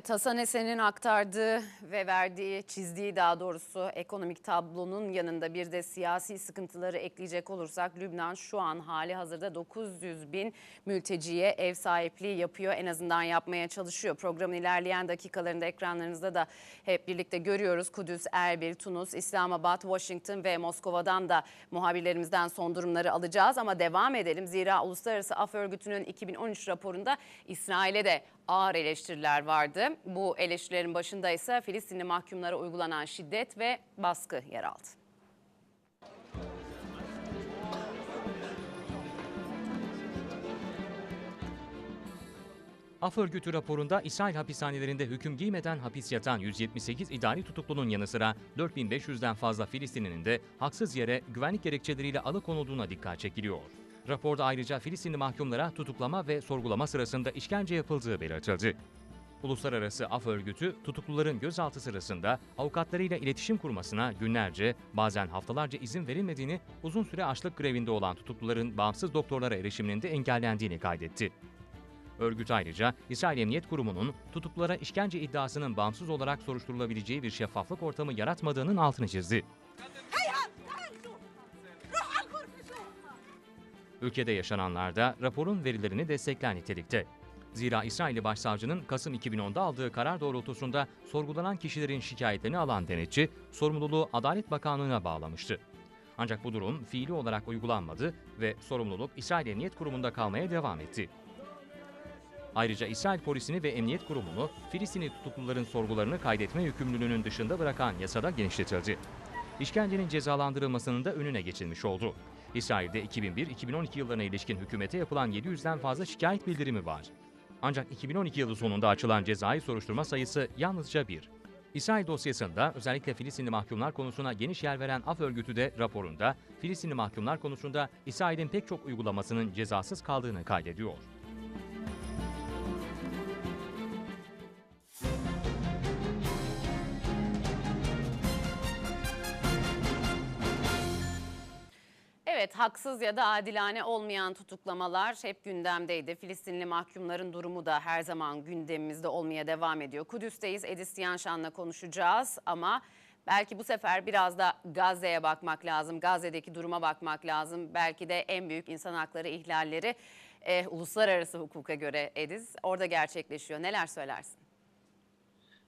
Evet Hasan Esen'in aktardığı ve verdiği, çizdiği daha doğrusu ekonomik tablonun yanında bir de siyasi sıkıntıları ekleyecek olursak Lübnan şu an hali hazırda 900 bin mülteciye ev sahipliği yapıyor. En azından yapmaya çalışıyor. Programın ilerleyen dakikalarında ekranlarınızda da hep birlikte görüyoruz. Kudüs, Erbil, Tunus, İslamabad, Washington ve Moskova'dan da muhabirlerimizden son durumları alacağız. Ama devam edelim. Zira Uluslararası Af Örgütü'nün 2013 raporunda İsrail'e de ağır eleştiriler vardı. Bu eleştirilerin başında ise Filistinli mahkumlara uygulanan şiddet ve baskı yer aldı. Af örgütü raporunda İsrail hapishanelerinde hüküm giymeden hapis yatan 178 idari tutuklunun yanı sıra 4500'den fazla Filistinlinin de haksız yere güvenlik gerekçeleriyle alıkonulduğuna dikkat çekiliyor. Raporda ayrıca Filistinli mahkumlara tutuklama ve sorgulama sırasında işkence yapıldığı belirtildi. Uluslararası Af Örgütü tutukluların gözaltı sırasında avukatlarıyla iletişim kurmasına günlerce, bazen haftalarca izin verilmediğini, uzun süre açlık grevinde olan tutukluların bağımsız doktorlara erişiminin engellendiğini kaydetti. Örgüt ayrıca İsrail Emniyet Kurumu'nun tutuklulara işkence iddiasının bağımsız olarak soruşturulabileceği bir şeffaflık ortamı yaratmadığının altını çizdi. Ülkede yaşananlar da raporun verilerini destekler nitelikte. Zira İsrailli Başsavcının Kasım 2010'da aldığı karar doğrultusunda sorgulanan kişilerin şikayetlerini alan denetçi, sorumluluğu Adalet Bakanlığı'na bağlamıştı. Ancak bu durum fiili olarak uygulanmadı ve sorumluluk İsrail Emniyet Kurumu'nda kalmaya devam etti. Ayrıca İsrail polisini ve emniyet kurumunu Filistinli tutukluların sorgularını kaydetme yükümlülüğünün dışında bırakan yasada genişletildi. İşkencenin cezalandırılmasının da önüne geçilmiş oldu. İsrail'de 2001-2012 yıllarına ilişkin hükümete yapılan 700'den fazla şikayet bildirimi var. Ancak 2012 yılı sonunda açılan cezai soruşturma sayısı yalnızca bir. İsrail dosyasında özellikle Filistinli mahkumlar konusuna geniş yer veren Af Örgütü de raporunda Filistinli mahkumlar konusunda İsrail'in pek çok uygulamasının cezasız kaldığını kaydediyor. Haksız ya da adilane olmayan tutuklamalar hep gündemdeydi. Filistinli mahkumların durumu da her zaman gündemimizde olmaya devam ediyor. Kudüs'teyiz Edis Tiyanşan'la konuşacağız ama belki bu sefer biraz da Gazze'ye bakmak lazım. Gazze'deki duruma bakmak lazım. Belki de en büyük insan hakları ihlalleri e, uluslararası hukuka göre Ediz orada gerçekleşiyor. Neler söylersin?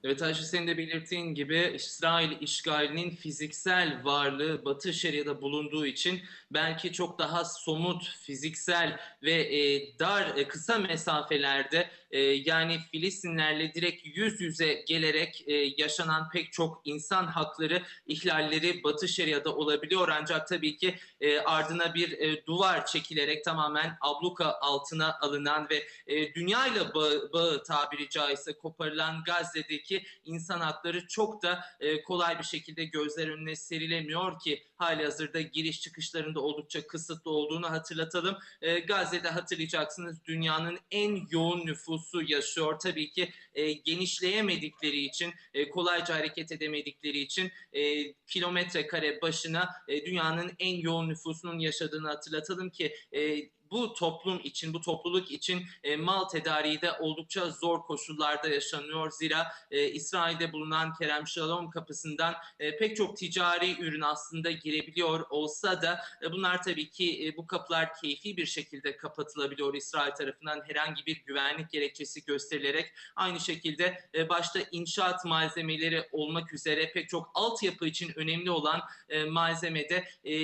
Evet Ayşe senin de belirttiğin gibi İsrail işgalinin fiziksel varlığı Batı Şeria'da bulunduğu için belki çok daha somut, fiziksel ve e, dar, e, kısa mesafelerde e, yani Filistinlerle direkt yüz yüze gelerek e, yaşanan pek çok insan hakları ihlalleri Batı Şeria'da olabiliyor. Ancak tabii ki e, ardına bir e, duvar çekilerek tamamen abluka altına alınan ve e, dünyayla bağı, bağı tabiri caizse koparılan Gazze'deki insan hakları çok da e, kolay bir şekilde gözler önüne serilemiyor ki hali hazırda giriş çıkışlarında oldukça kısıtlı olduğunu hatırlatalım. E, Gazze'de hatırlayacaksınız dünyanın en yoğun nüfusu yaşıyor. Tabii ki e, genişleyemedikleri için, e, kolayca hareket edemedikleri için e, kilometre kare başına e, dünyanın en yoğun nüfusunun yaşadığını hatırlatalım ki e, bu toplum için, bu topluluk için e, mal tedariği de oldukça zor koşullarda yaşanıyor. Zira e, İsrail'de bulunan Kerem Shalom kapısından e, pek çok ticari ürün aslında girebiliyor olsa da e, bunlar tabii ki e, bu kapılar keyfi bir şekilde kapatılabiliyor İsrail tarafından herhangi bir güvenlik gerekçesi gösterilerek. Aynı şekilde e, başta inşaat malzemeleri olmak üzere pek çok altyapı için önemli olan e, malzemede e,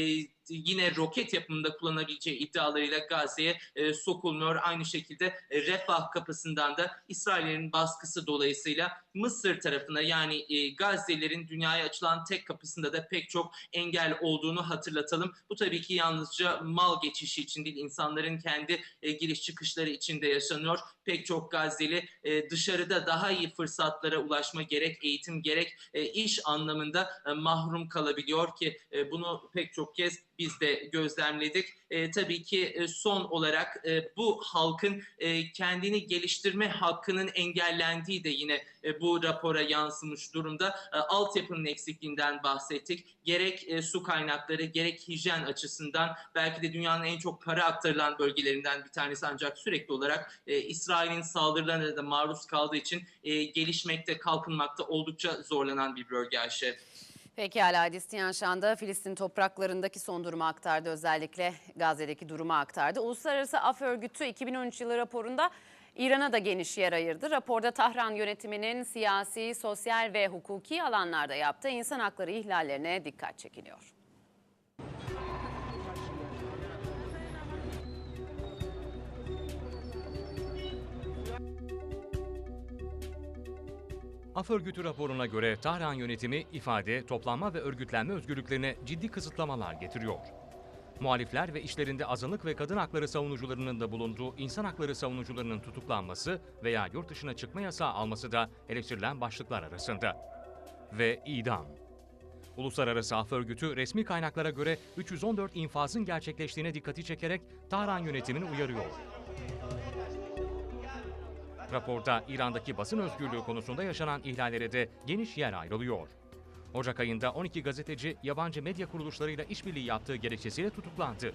yine roket yapımında kullanabileceği iddialarıyla Gazze'ye e, sokulmuyor. Aynı şekilde e, Refah kapısından da İsrail'in baskısı dolayısıyla Mısır tarafına yani e, Gazze'lerin dünyaya açılan tek kapısında da pek çok engel olduğunu hatırlatalım. Bu tabii ki yalnızca mal geçişi için değil insanların kendi e, giriş çıkışları için de yaşanıyor. Pek çok Gazze'li e, dışarıda daha iyi fırsatlara ulaşma gerek eğitim gerek e, iş anlamında e, mahrum kalabiliyor ki e, bunu pek çok kez biz de gözlemledik. E, tabii ki e, son olarak e, bu halkın e, kendini geliştirme hakkının engellendiği de yine e, bu rapora yansımış durumda. E, altyapının eksikliğinden bahsettik. Gerek e, su kaynakları gerek hijyen açısından belki de dünyanın en çok para aktarılan bölgelerinden bir tanesi ancak sürekli olarak e, İsrail'in saldırılarına da maruz kaldığı için e, gelişmekte, kalkınmakta oldukça zorlanan bir bölge Ayşe. Pekala Adis Tiyanşan da Filistin topraklarındaki son durumu aktardı. Özellikle Gazze'deki durumu aktardı. Uluslararası Af Örgütü 2013 yılı raporunda İran'a da geniş yer ayırdı. Raporda Tahran yönetiminin siyasi, sosyal ve hukuki alanlarda yaptığı insan hakları ihlallerine dikkat çekiliyor. Af örgütü raporuna göre Tahran yönetimi ifade, toplanma ve örgütlenme özgürlüklerine ciddi kısıtlamalar getiriyor. Muhalifler ve işlerinde azınlık ve kadın hakları savunucularının da bulunduğu insan hakları savunucularının tutuklanması veya yurt dışına çıkma yasağı alması da eleştirilen başlıklar arasında. Ve idam. Uluslararası Af Örgütü resmi kaynaklara göre 314 infazın gerçekleştiğine dikkati çekerek Tahran yönetimini uyarıyor. Raporda İran'daki basın özgürlüğü konusunda yaşanan ihlallere de geniş yer ayrılıyor. Ocak ayında 12 gazeteci yabancı medya kuruluşlarıyla işbirliği yaptığı gerekçesiyle tutuklandı.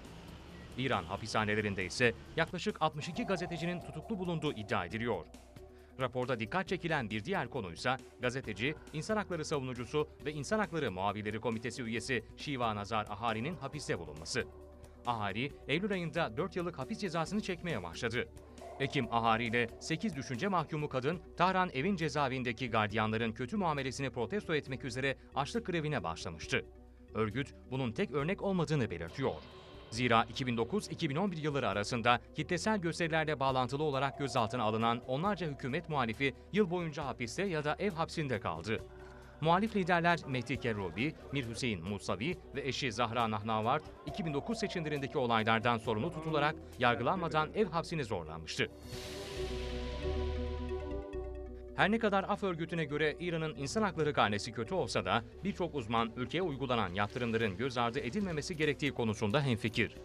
İran hapishanelerinde ise yaklaşık 62 gazetecinin tutuklu bulunduğu iddia ediliyor. Raporda dikkat çekilen bir diğer konuysa gazeteci, insan hakları savunucusu ve insan hakları muhabirleri komitesi üyesi Şiva Nazar Ahari'nin hapiste bulunması. Ahari, Eylül ayında 4 yıllık hapis cezasını çekmeye başladı. Ekim Ahari ile 8 düşünce mahkumu kadın, Tahran Evin cezaevindeki gardiyanların kötü muamelesini protesto etmek üzere açlık grevine başlamıştı. Örgüt bunun tek örnek olmadığını belirtiyor. Zira 2009-2011 yılları arasında kitlesel gösterilerle bağlantılı olarak gözaltına alınan onlarca hükümet muhalifi yıl boyunca hapiste ya da ev hapsinde kaldı. Muhalif liderler Mehdi Kerrubi, Mir Hüseyin Musavi ve eşi Zahra Nahnavard 2009 seçimlerindeki olaylardan sorumlu tutularak yargılanmadan ev hapsine zorlanmıştı. Her ne kadar Af örgütüne göre İran'ın insan hakları karnesi kötü olsa da birçok uzman ülkeye uygulanan yaptırımların göz ardı edilmemesi gerektiği konusunda hemfikir.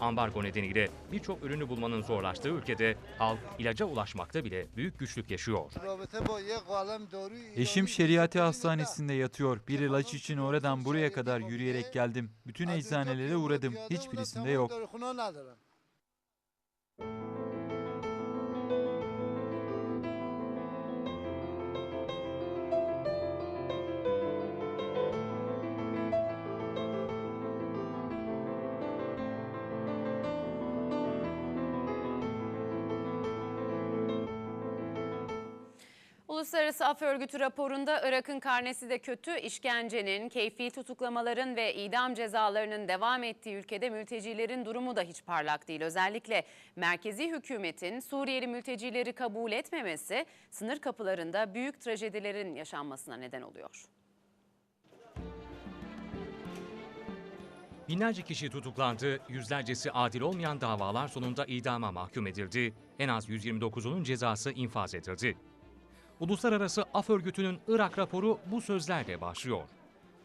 Ambargo nedeniyle birçok ürünü bulmanın zorlaştığı ülkede halk ilaca ulaşmakta bile büyük güçlük yaşıyor. Eşim şeriatı hastanesinde yatıyor. Bir ilaç için oradan buraya kadar yürüyerek geldim. Bütün eczanelere uğradım. Hiçbirisinde yok. Uluslararası Af Örgütü raporunda Irak'ın karnesi de kötü, işkencenin, keyfi tutuklamaların ve idam cezalarının devam ettiği ülkede mültecilerin durumu da hiç parlak değil. Özellikle merkezi hükümetin Suriyeli mültecileri kabul etmemesi sınır kapılarında büyük trajedilerin yaşanmasına neden oluyor. Binlerce kişi tutuklandı, yüzlercesi adil olmayan davalar sonunda idama mahkum edildi. En az 129'unun cezası infaz edildi. Uluslararası Af Örgütü'nün Irak raporu bu sözlerle başlıyor.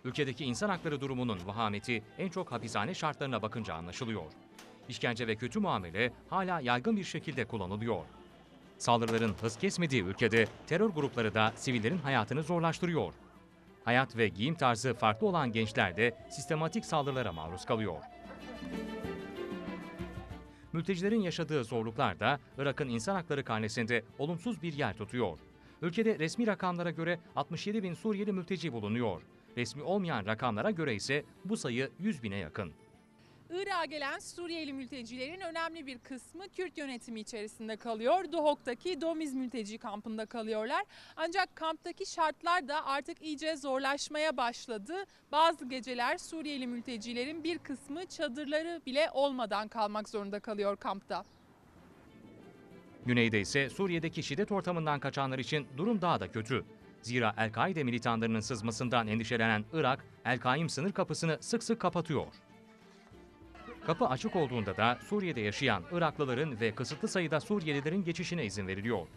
Ülkedeki insan hakları durumunun vahameti en çok hapishane şartlarına bakınca anlaşılıyor. İşkence ve kötü muamele hala yaygın bir şekilde kullanılıyor. Saldırıların hız kesmediği ülkede terör grupları da sivillerin hayatını zorlaştırıyor. Hayat ve giyim tarzı farklı olan gençler de sistematik saldırılara maruz kalıyor. Mültecilerin yaşadığı zorluklar da Irak'ın insan hakları karnesinde olumsuz bir yer tutuyor. Ülkede resmi rakamlara göre 67 bin Suriyeli mülteci bulunuyor. Resmi olmayan rakamlara göre ise bu sayı 100 bine yakın. Irak'a gelen Suriyeli mültecilerin önemli bir kısmı Kürt yönetimi içerisinde kalıyor. Duhok'taki Domiz mülteci kampında kalıyorlar. Ancak kamptaki şartlar da artık iyice zorlaşmaya başladı. Bazı geceler Suriyeli mültecilerin bir kısmı çadırları bile olmadan kalmak zorunda kalıyor kampta. Güneyde ise Suriye'deki şiddet ortamından kaçanlar için durum daha da kötü. Zira El-Kaide militanlarının sızmasından endişelenen Irak, El-Kaim sınır kapısını sık sık kapatıyor. Kapı açık olduğunda da Suriye'de yaşayan Iraklıların ve kısıtlı sayıda Suriyelilerin geçişine izin veriliyor.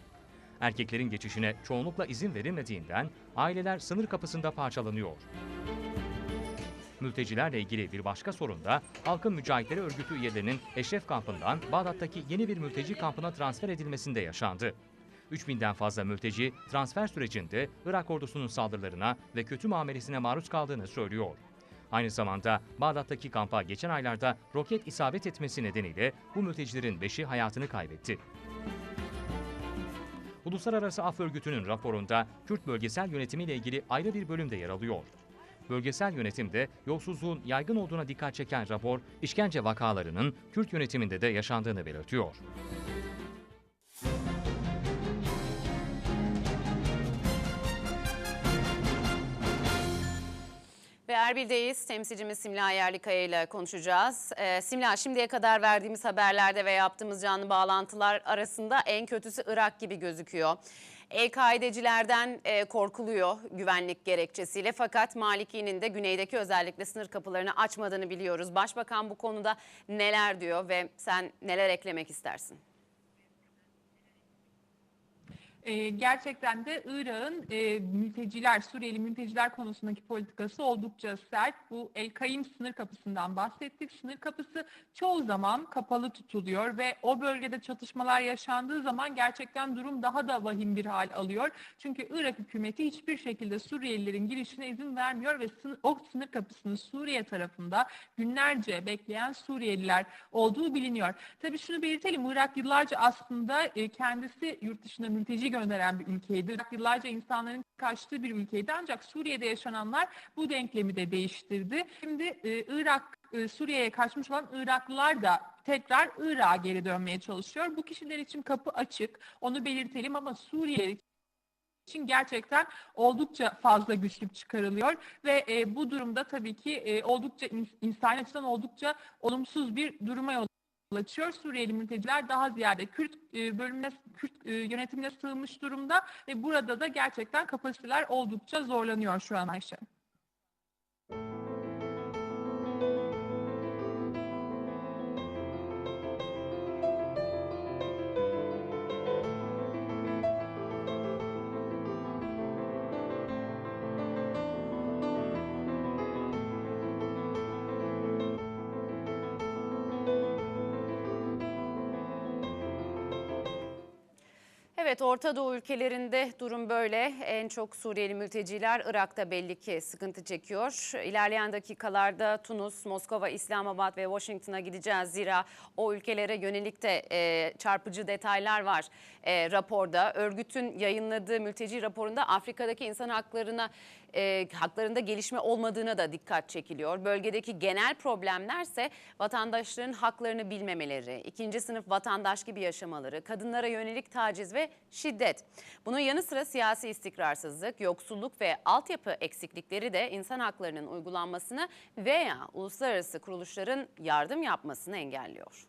Erkeklerin geçişine çoğunlukla izin verilmediğinden aileler sınır kapısında parçalanıyor. Mültecilerle ilgili bir başka sorun da Halkın Mücahitleri Örgütü üyelerinin Eşref kampından Bağdat'taki yeni bir mülteci kampına transfer edilmesinde yaşandı. 3000'den fazla mülteci transfer sürecinde Irak ordusunun saldırılarına ve kötü muamelesine maruz kaldığını söylüyor. Aynı zamanda Bağdat'taki kampa geçen aylarda roket isabet etmesi nedeniyle bu mültecilerin beşi hayatını kaybetti. Uluslararası Af Örgütü'nün raporunda Kürt bölgesel yönetimiyle ilgili ayrı bir bölümde yer alıyor. Bölgesel yönetimde yolsuzluğun yaygın olduğuna dikkat çeken rapor, işkence vakalarının Kürt yönetiminde de yaşandığını belirtiyor. Ve Erbil'deyiz. Temsilcimiz Simla Yerlikaya ile konuşacağız. Ee, Simla şimdiye kadar verdiğimiz haberlerde ve yaptığımız canlı bağlantılar arasında en kötüsü Irak gibi gözüküyor. El-Kaidecilerden e, korkuluyor güvenlik gerekçesiyle fakat Maliki'nin de güneydeki özellikle sınır kapılarını açmadığını biliyoruz. Başbakan bu konuda neler diyor ve sen neler eklemek istersin? Ee, gerçekten de Irak'ın e, mülteciler, Suriyeli mülteciler konusundaki politikası oldukça sert. Bu El Kaim sınır kapısından bahsettik. Sınır kapısı çoğu zaman kapalı tutuluyor ve o bölgede çatışmalar yaşandığı zaman gerçekten durum daha da vahim bir hal alıyor. Çünkü Irak hükümeti hiçbir şekilde Suriyelilerin girişine izin vermiyor ve sınır, o sınır kapısının Suriye tarafında günlerce bekleyen Suriyeliler olduğu biliniyor. Tabii şunu belirtelim, Irak yıllarca aslında e, kendisi yurt dışına mülteci gönderen bir ülkeydi. Yıllarca insanların kaçtığı bir ülkeydi ancak Suriye'de yaşananlar bu denklemi de değiştirdi. Şimdi e, Irak, e, Suriye'ye kaçmış olan Iraklılar da tekrar Irak'a geri dönmeye çalışıyor. Bu kişiler için kapı açık, onu belirtelim ama Suriye için gerçekten oldukça fazla güçlük çıkarılıyor ve e, bu durumda tabii ki e, oldukça ins- insani açıdan oldukça olumsuz bir duruma yol açıyor. Suriyeli mülteciler daha ziyade Kürt e, bölümüne, Kürt e, yönetimine sığınmış durumda ve burada da gerçekten kapasiteler oldukça zorlanıyor şu an Ayşe. Evet Orta Doğu ülkelerinde durum böyle. En çok Suriyeli mülteciler Irak'ta belli ki sıkıntı çekiyor. İlerleyen dakikalarda Tunus, Moskova, İslamabad ve Washington'a gideceğiz. Zira o ülkelere yönelik de e, çarpıcı detaylar var e, raporda. Örgütün yayınladığı mülteci raporunda Afrika'daki insan haklarına e, haklarında gelişme olmadığına da dikkat çekiliyor. Bölgedeki genel problemlerse vatandaşların haklarını bilmemeleri, ikinci sınıf vatandaş gibi yaşamaları, kadınlara yönelik taciz şiddet. Bunun yanı sıra siyasi istikrarsızlık, yoksulluk ve altyapı eksiklikleri de insan haklarının uygulanmasını veya uluslararası kuruluşların yardım yapmasını engelliyor.